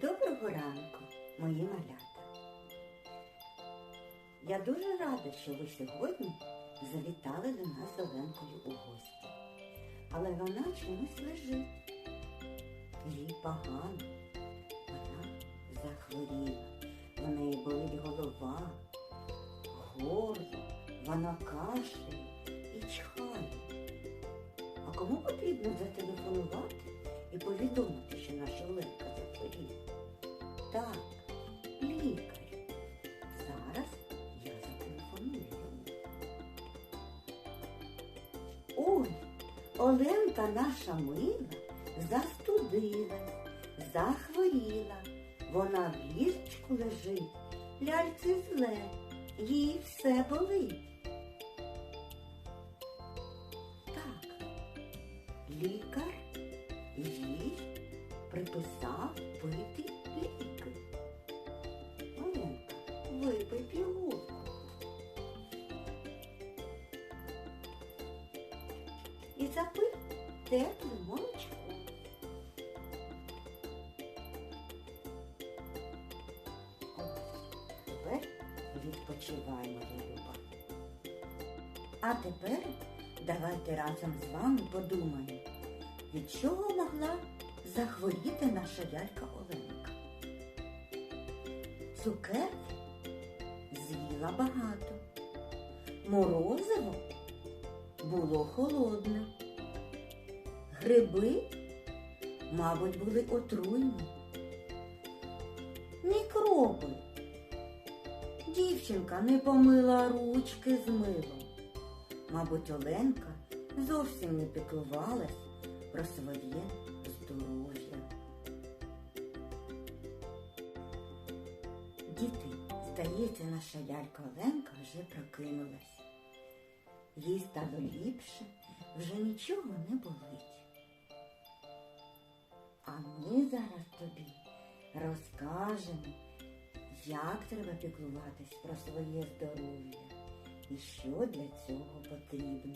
Доброго ранку, мої малята. Я дуже рада, що ви сьогодні завітали до нас з Оленкою у гості. Але вона чомусь лежить. Їй погано. Вона захворіла. В неї болить голова, горло, вона кашляє і чхає. А кому потрібно зателефонувати і повідомити, що наша Оленка захворіла? Так, лікар. Зараз я зателефоную. Ой, Оленка наша мила застудилась, захворіла. Вона в ліжечку лежить, ляльці зле, їй все болить. Так, лікар їй приписав пити І запив тепле молочко. Ось, тепер відпочивай, моя люба. А тепер давайте разом з вами подумаємо, від чого могла захворіти наша лялька Оленка. Цукерки з'їла багато. Морозиво було холодне. Гриби, мабуть, були отруйні. Мікроби. Дівчинка не помила ручки з милом. Мабуть, Оленка зовсім не піклувалась про своє здоров'я. Діти, здається, наша лялька Оленка вже прокинулась. Їй стало ліпше, вже нічого не болить. А ми зараз тобі розкажемо, як треба піклуватись про своє здоров'я і що для цього потрібно.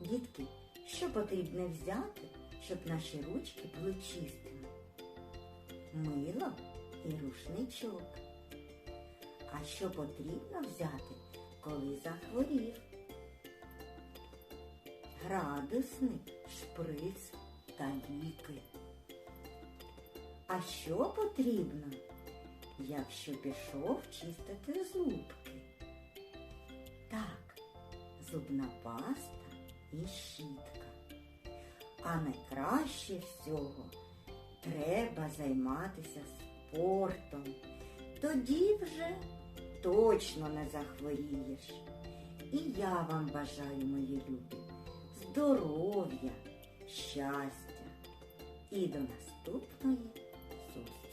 Дітки, що потрібно взяти, щоб наші ручки були чистими? Мило і рушничок. А що потрібно взяти, коли захворів? Градусник, шприц та ліки. А що потрібно, якщо пішов чистити зубки? Так, зубна паста і щітка. А найкраще всього треба займатися спортом. Тоді вже точно не захворієш. І я вам бажаю, мої любі, здоров'я, щастя і до наступної зустрічі.